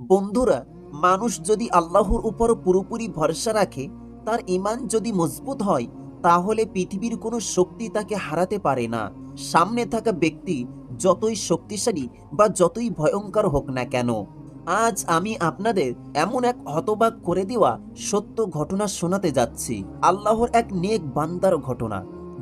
বন্ধুরা, মানুষ যদি আল্লাহর উপর পুরোপুরি ভরসা রাখে, তার ইমান যদি মজবুত হয়, তাহলে পৃথিবীর কোনো শক্তি তাকে হারাতে পারে না। সামনে থাকা ব্যক্তি যতই শক্তিশালী বা যতই ভয়ঙ্কর হোক না কেন, আজ আমি আপনাদের এমন এক হতবাক করে দেওয়া সত্য ঘটনা শোনাতে যাচ্ছি। আল্লাহর এক নেক বান্দার ঘটনা,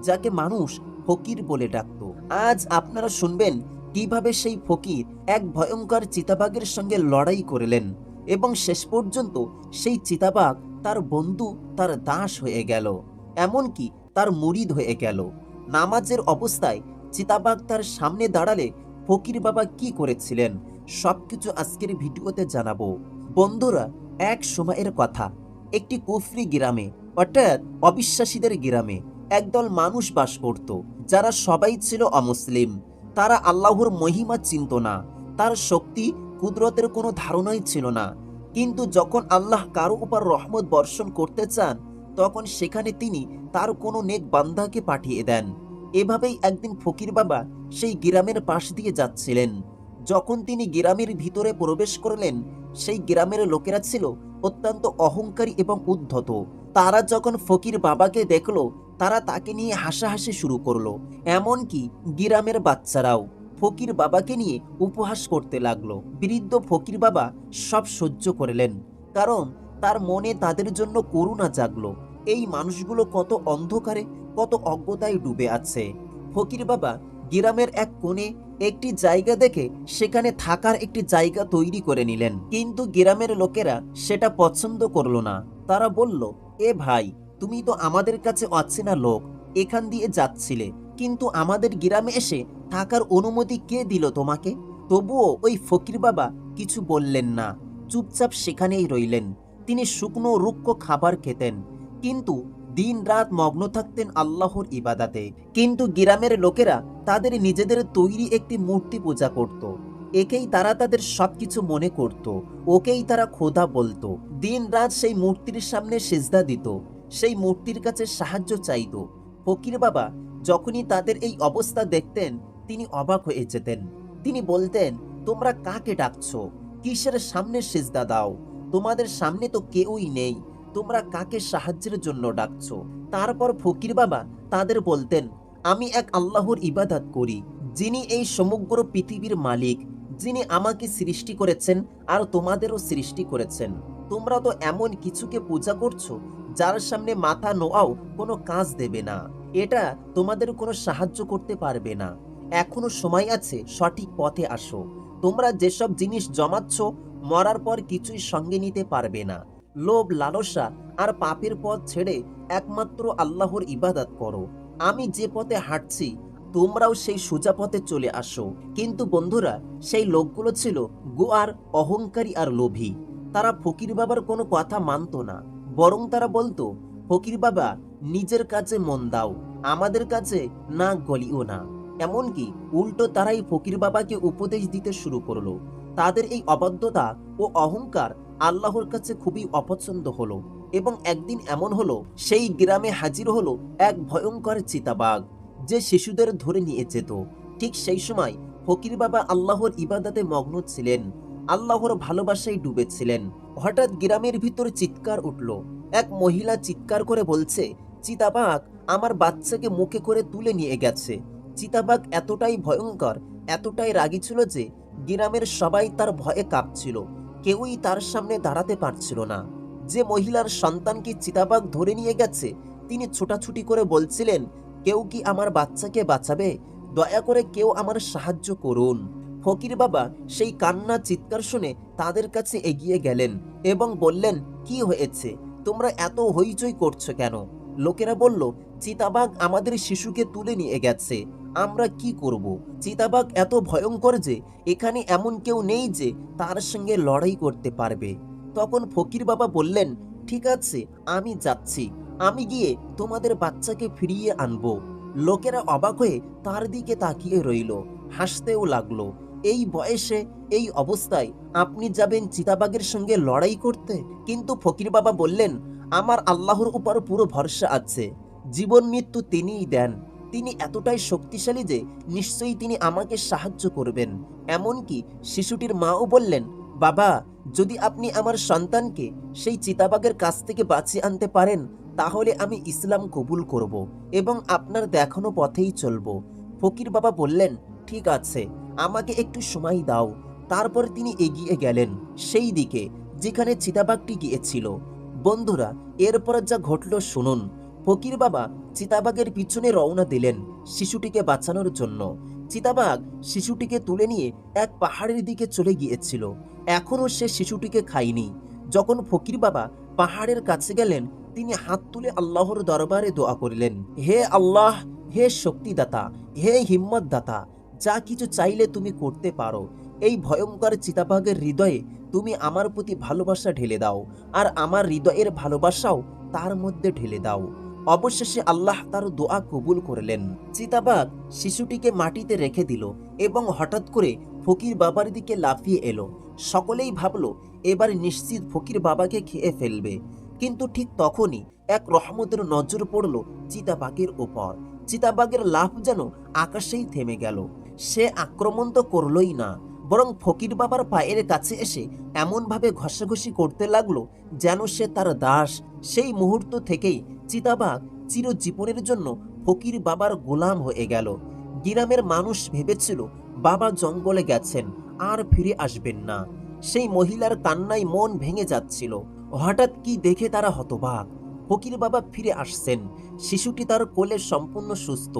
যাকে মানুষ ফকির বলে ডাকত। আজ আপনারা শুনবেন কীভাবে সেই ফকির এক ভয়ঙ্কর চিতাবাগের সঙ্গে লড়াই করলেন এবং শেষ পর্যন্ত সেই চিতাবাগ তার বন্ধু, তার দাস হয়ে গেল। এমনকি তার মুরিদ হয়ে গেল। নামাজের অবস্থায় চিতাবাগ তার সামনে দাঁড়ালে ফকির বাবা কি করেছিলেন সব কিছু আজকের ভিডিওতে জানাব। বন্ধুরা, এক সময়ের কথা। একটি কুফরি গ্রামে, অর্থাৎ অবিশ্বাসীদের গ্রামে, একদল মানুষ বাস করত, যারা সবাই ছিল অমুসলিম। তারা আল্লাহর মহিমা চিনত না। তার শক্তি কুদরতের কোনো ধারণাই ছিল না। কিন্তু যখন আল্লাহ কারও উপর রহমত বর্ষণ করতে চান, তখন সেখানে তিনি তার কোনো নেক বান্দাকে পাঠিয়ে দেন। এভাবেই একদিন ফকির বাবা সেই গ্রামের পাশ দিয়ে যাচ্ছিলেন। যখন তিনি গ্রামের ভিতরে প্রবেশ করলেন, সেই গ্রামের লোকেরা ছিল অত্যন্ত অহংকারী এবং উদ্ধত। তারা যখন ফকির বাবাকে দেখল তারা তাকে নিয়ে হাসাহাসি শুরু করল, এমনকি গ্রামের বাচ্চারাও। ফকির বাবাকে নিয়ে উপহাস করতে লাগল। বৃদ্ধ ফকির বাবা সব সহ্য করলেন, কারণ তার মনে তাদের জন্য করুণা জাগলো। এই মানুষগুলো কত অন্ধকারে, কত অজ্ঞতায় ডুবে আছে। ফকির বাবা গ্রামের এক কোণে একটি জায়গা দেখে সেখানে থাকার একটি জায়গা তৈরি করে নিলেন। কিন্তু গ্রামের লোকেরা সেটা পছন্দ করল না। তারা বলল, এ ভাই তুমি তো আমাদের কাছে অচেনা লোক, এখান দিয়ে যাচ্ছিলে, কিন্তু আমাদের গ্রামে এসে থাকার অনুমতি কে দিল তোমাকে? তবুও ওই ফকির বাবা কিছু বললেন না, চুপচাপ সেখানেই রইলেন। তিনি শুকনো রুক্ষ খাবার খেতেন, কিন্তু দিন রাত মগ্ন থাকতেন আল্লাহর ইবাদাতে। কিন্তু গ্রামের লোকেরা তাদের নিজেদের তৈরি একটি মূর্তি পূজা করত। একেই তারা তাদের সবকিছু মনে করত, ওকেই তারা খোদা বলতো। দিন রাত সেই মূর্তির সামনে সেজদা দিত। সেই মূর্তির কাছে সাহায্য চাইত। ফকির বাবা যখনই তাদের এই অবস্থা দেখতেন, তিনি অবাক হয়ে যেতেন। তিনি বলতেন, তোমরা কাকে ডাকছো? কিসের সামনে সেজদা দাও? তোমাদের সামনে তো কেউই নেই। তোমরা কাকে সাহায্যের জন্য ডাকছো? তারপর ফকির বাবা তাদের বলতেন, আমি এক আল্লাহর ইবাদত করি, যিনি এই সমগ্র পৃথিবীর মালিক, যিনি আমাকে সৃষ্টি করেছেন আর তোমাদেরও সৃষ্টি করেছেন। তোমরা তো এমন কিছুকে পূজা করছ যার সামনে মাথা নোয়াও কোনো কাজ দেবে না। এটা তোমাদের কোনো সাহায্য করতে পারবে না। এখনও সময় আছে, সঠিক পথে আসো। তোমরা যেসব জিনিস জমাচ্ছ, মরার পর কিছুই সঙ্গে নিতে পারবে না। লোভ, লালসা আর পাপের পথ ছেড়ে একমাত্র আল্লাহর ইবাদত করো। আমি যে পথে হাঁটছি, তোমরাও সেই সোজা পথে চলে আসো। কিন্তু বন্ধুরা, সেই লোকগুলো ছিল গোয়ার, অহংকারী আর লোভী। তারা ফকির বাবার কোনো কথা মানতো না। বরং তারা বলতো, ফকির বাবা, নিজের কাছে মন দাও, আমাদের কাছে না গলিও না। এমনকি উল্টো তারাই ফকির বাবাকে উপদেশ দিতে শুরু করল। তাদের এই অবাধ্যতা ও অহংকার আল্লাহর কাছে খুবই অপছন্দ হলো এবং একদিন এমন হলো, সেই গ্রামে হাজির হলো এক ভয়ঙ্কর চিতাবাঘ যে শিশুদের ধরে নিয়ে যেত। ঠিক সেই সময় ফকির বাবা আল্লাহর ইবাদাতে মগ্ন ছিলেন। আল্লাহর ভালোবাসায় ডুবেছিলেন। হঠাৎ গ্রামের ভিতর চিৎকার উঠল। এক মহিলা চিৎকার করে বলছে, চিতাবাঘ আমার বাচ্চাকে মুখে করে তুলে নিয়ে গেছে। চিতাবাঘ এতটাই ভয়ঙ্কর, এতটাই রাগী ছিল যে গ্রামের সবাই তার ভয়ে কাঁপছিল। কেউই তার সামনে দাঁড়াতে পারছিল না। যে মহিলার সন্তানকে চিতাবাঘ ধরে নিয়ে গেছে, তিনি ছোটাছুটি করে বলছিলেন, কেউ কি আমার বাচ্চাকে বাঁচাবে? দয়া করে কেউ আমার সাহায্য করুন। ফকির বাবা সেই কান্না চিৎকার শুনে তাদের কাছে এগিয়ে গেলেন এবং বললেন, কি হয়েছে? তোমরা এত হইচই করছ কেন? লোকেরা বলল, চিতাবাঘ আমাদের শিশুকে তুলে নিয়ে গেছে। আমরা কি করব? চিতাবাঘ এত ভয়ঙ্কর যে, এখানে এমন কেউ নেই যে তার সঙ্গে লড়াই করতে পারবে। তখন ফকির বাবা বললেন, ঠিক আছে, আমি যাচ্ছি। আমি গিয়ে তোমাদের বাচ্চাকে ফিরিয়ে আনব। লোকেরা অবাক হয়ে তার দিকে তাকিয়ে রইল, হাসতেও লাগল। এই বয়সে, এই অবস্থায় আপনি যাবেন চিতাবাগের সঙ্গে লড়াই করতে? কিন্তু ফকির বাবা বললেন, আমার আল্লাহর উপর পুরো ভরসা আছে। জীবন মৃত্যু তিনিই দেন। তিনি এতটাই শক্তিশালী যে নিশ্চয়ই তিনি আমাকে সাহায্য করবেন। এমনকি শিশুটির মাও বললেন, বাবা, যদি আপনি আমার সন্তানকে সেই চিতাবাগের কাছ থেকে বাঁচিয়ে আনতে পারেন, তাহলে আমি ইসলাম কবুল করব এবং আপনার দেখানো পথেই চলব। ফকির বাবা বললেন ঠিক আছে, আমাকে একটু সময় দাও। তারপর তিনি এগিয়ে গেলেন সেই দিকে, যেখানে চিতাবাঘটি গিয়েছিল। বন্ধুরা, এরপর যা ঘটল শুনুন। ফকির বাবা চিতাবাঘের পিছনে রওনা দিলেন শিশুটিকে বাঁচানোর জন্য। চিতাবাঘ শিশুটিকে তুলে নিয়ে এক পাহাড়ের দিকে চলে গিয়েছিল। এখনও সে শিশুটিকে খায়নি। যখন ফকির বাবা পাহাড়ের কাছে গেলেন, তিনি হাত তুলে আল্লাহর দরবারে দোয়া করলেন, হে আল্লাহ, হে শক্তিদাতা, হে হিম্মত দাতা যা কিছু চাইলে তুমি করতে পারো। এই ভয়ঙ্কর চিতাবাঘের হৃদয়ে তুমি আমার প্রতি ভালোবাসা ঢেলে দাও আর আমার হৃদয়ের ভালোবাসাও তার মধ্যে ঢেলে দাও। অবশেষে আল্লাহ তার দোয়া কবুল করলেন। চিতাবাঘ শিশুটিকে মাটিতে রেখে দিল এবং হঠাৎ করে ফকির বাবার দিকে লাফিয়ে এলো। সকলেই ভাবল, এবার নিশ্চিত ফকির বাবাকে খেয়ে ফেলবে। কিন্তু ঠিক তখনই এক রহমতের নজর পড়ল চিতাবাঘের ওপর। চিতাবাঘের লাফ যেন আকাশেই থেমে গেল। সে আক্রমণ তো করলই না, বরং ফকির বাবার পায়ের কাছে এসে এমনভাবে ঘষাঘষি করতে লাগল যেন সে তার দাস। সেই মুহূর্ত থেকেই চিতাবাঘ চিরজীবনের জন্য ফকির বাবার গোলাম হয়ে গেল। গ্রামের মানুষ ভেবেছিল, বাবা জঙ্গলে গেছেন, আর ফিরে আসবেন না। সেই মহিলার কান্নায় মন ভেঙে যাচ্ছিল। হঠাৎ কি দেখে তারা হতবাক। ফকির বাবা ফিরে আসছেন। শিশুটি তার কোলে সম্পূর্ণ সুস্থ।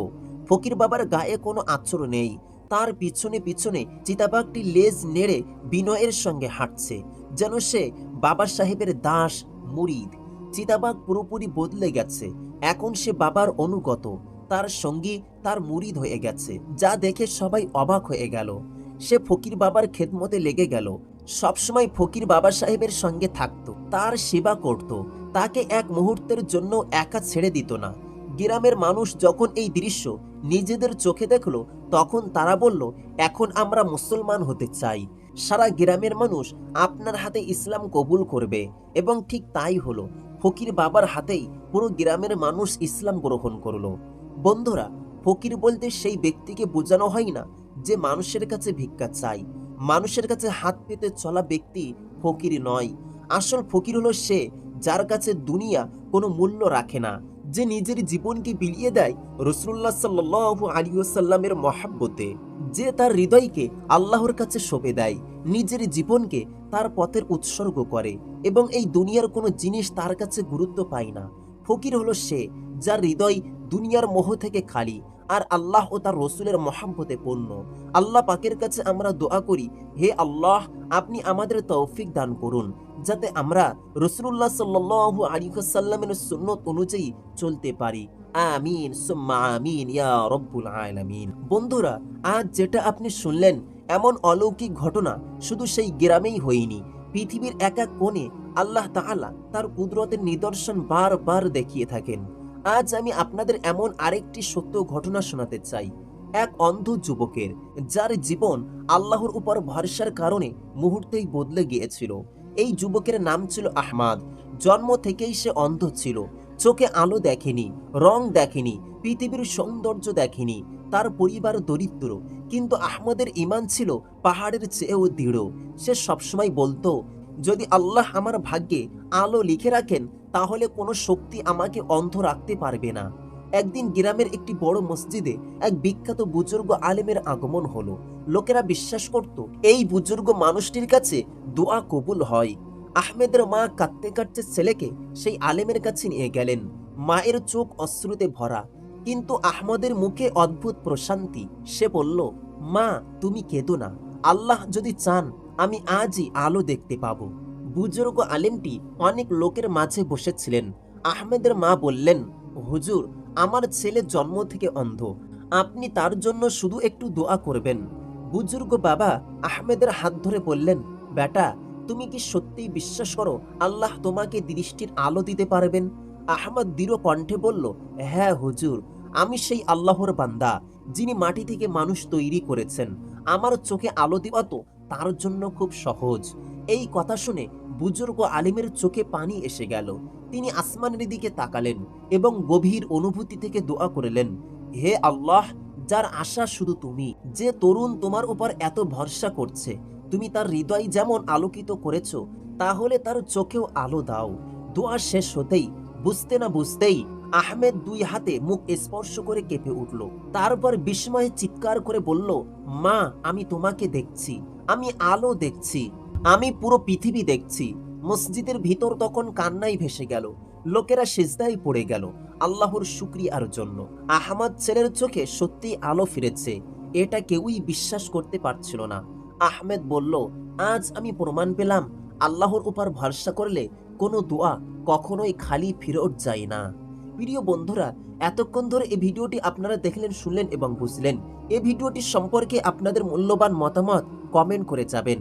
ফকির বাবার গায়ে কোনো আচর নেই। তার পিছনে পিছনে চিতাবাঘটি লেজ নেড়ে বিনয়ের সঙ্গে হাঁটছে, যেন সে বাবা সাহেবের দাস, মুরিদ। চিতাবাঘ পুরোপুরি বদলে গেছে। এখন সে বাবার অনুগত। তার সঙ্গী তার মুরিদ হয়ে গেছে, যা দেখে সবাই অবাক হয়ে গেল। সে ফকির বাবার খেদমতে লেগে গেল। সবসময় ফকির বাবা সাহেবের সঙ্গে থাকতো, তার সেবা করত। তাকে এক মুহূর্তের জন্য একা ছেড়ে দিত না। গ্রামের মানুষ যখন এই দৃশ্য নিজেদের চোখে দেখল, তখন তারা বলল, এখন আমরা মুসলমান হতে চাই। সারা গ্রামের মানুষ আপনার হাতে ইসলাম কবুল করবে। এবং ঠিক তাই হলো, ফকির বাবার হাতেই পুরো গ্রামের মানুষ ইসলাম গ্রহণ করল। বন্ধুরা, ফকির বলতে সেই ব্যক্তিকে বোঝানো হয় না যে মানুষের কাছে ভিক্ষা চাই। মানুষের কাছে হাত পেতে চলা ব্যক্তি ফকির নয়। আসল ফকির হলো সে যার কাছে দুনিয়া কোনো মূল্য রাখে না। যে নিজের জীবনকে বিলিয়ে দেয় রসুল্লাহ সাল্লাহ আলিয়াল্লামের মহাব্বতে। যে তার হৃদয়কে আল্লাহর কাছে সঁপে দেয়, নিজের জীবনকে তার পথের উৎসর্গ করে এবং এই দুনিয়ার কোনো জিনিস তার কাছে গুরুত্ব পায় না। ফকির হলো সে যার হৃদয় দুনিয়ার মোহ থেকে খালি আর আল্লাহ ও তার রসুলের মহাব্বতে পূর্ণ। আল্লাহ পাকের কাছে আমরা দোয়া করি, হে আল্লাহ, আপনি আমাদের তৌফিক দান করুন। যাতে আমরা রসুল্লাহ সাল্লু আলিহাসাল্লামের সুন্নত অনুযায়ী চলতে পারি। আমিন আমিন আলামিন। বন্ধুরা, আজ যেটা আপনি শুনলেন, এমন অলৌকিক ঘটনা শুধু সেই গ্রামেই হয়নি। পৃথিবীর এক এক কোণে আল্লাহ তাআলা তার কুদরতের নিদর্শন বারবার দেখিয়ে থাকেন। আজ আমি আপনাদের এমন আরেকটি সত্য ঘটনা শোনাতে চাই। এক অন্ধ যুবকের, যার জীবন আল্লাহর উপর ভরসার কারণে মুহূর্তেই বদলে গিয়েছিল। এই যুবকের নাম ছিল আহমাদ। জন্ম থেকেই সে অন্ধ ছিল। চোখে আলো দেখেনি, রং দেখেনি, পৃথিবীর সৌন্দর্য দেখেনি। তার পরিবার দরিদ্র, কিন্তু আহমদের ইমান ছিল পাহাড়ের চেয়েও দৃঢ়। সে সবসময় বলতো, যদি আল্লাহ আমার ভাগ্যে আলো লিখে রাখেন, তাহলে কোনো শক্তি আমাকে অন্ধ রাখতে পারবে না। একদিন গ্রামের একটি বড় মসজিদে এক বিখ্যাত বুজুর্গ আলেমের আগমন হলো। লোকেরা বিশ্বাস করত, এই বুজুর্গ মানুষটির কাছে দোয়া কবুল হয়। আহমেদের মা কাঁদতে কাঁদতে ছেলেকে সেই আলেমের কাছে নিয়ে গেলেন। মায়ের চোখ অশ্রুতে ভরা। কিন্তু আহমদের মুখে অদ্ভুত প্রশান্তি। সে বলল, মা, তুমি কেঁদো না। আল্লাহ যদি চান, আমি আজই আলো দেখতে পাবো। বুজুর্গ আলেমটি অনেক লোকের মাঝে বসেছিলেন। আহমেদের মা বললেন, হুজুর, আমার ছেলে জন্ম থেকে অন্ধ। আপনি তার জন্য শুধু একটু দোয়া করবেন। বুজুর্গ বাবা আহমেদের হাত ধরে বললেন, বেটা, তুমি কি সত্যিই বিশ্বাস করো আল্লাহ তোমাকে দৃষ্টির আলো দিতে পারবেন? আহমদ দৃঢ় কণ্ঠে বলল হ্যাঁ হুজুর, আমি সেই আল্লাহর বান্দা, যিনি মাটি থেকে মানুষ তৈরি করেছেন। আমার চোখে আলো দেওয়া তো তার জন্য খুব সহজ। এই কথা শুনে বুজুর্গ আলিমের চোখে পানি এসে গেল। তিনি আসমানের দিকে তাকালেন এবং গভীর অনুভূতি থেকে দোয়া করলেন, হে আল্লাহ যার আশা শুধু তুমি। যে তরুণ তোমার উপর এত ভরসা করছে, তুমি তার হৃদয় যেমন আলোকিত করেছ, তাহলে তার চোখেও আলো দাও। দোয়া শেষ হতেই, বুঝতে না বুঝতেই আহমেদ দুই হাতে মুখ স্পর্শ করে কেঁপে উঠল। তারপর বিস্ময়ে চিৎকার করে বলল, মা, আমি তোমাকে দেখছি। আমি আলো দেখছি। আমি পুরো পৃথিবী দেখছি। মসজিদের ভিতর তখন কান্নাই ভেসে গেল। লোকেরা সিজদাই পড়ে গেল, আল্লাহর শুক্রিয়ার জন্য। আহমদ ছেলের চোখে সত্যি আলো ফিরেছে, এটা কেউই বিশ্বাস করতে পারছিল না। আহমেদ বলল, আজ আমি প্রমাণ পেলাম, আল্লাহর উপর ভরসা করলে কোনো দোয়া কখনোই খালি ফেরত যায় না। প্রিয় বন্ধুরা, এতক্ষণ ধরে এই ভিডিওটি আপনারা দেখলেন, শুনলেন এবং বুঝলেন। এই ভিডিওটি সম্পর্কে আপনাদের মূল্যবান মতামত কমেন্ট করে যাবেন।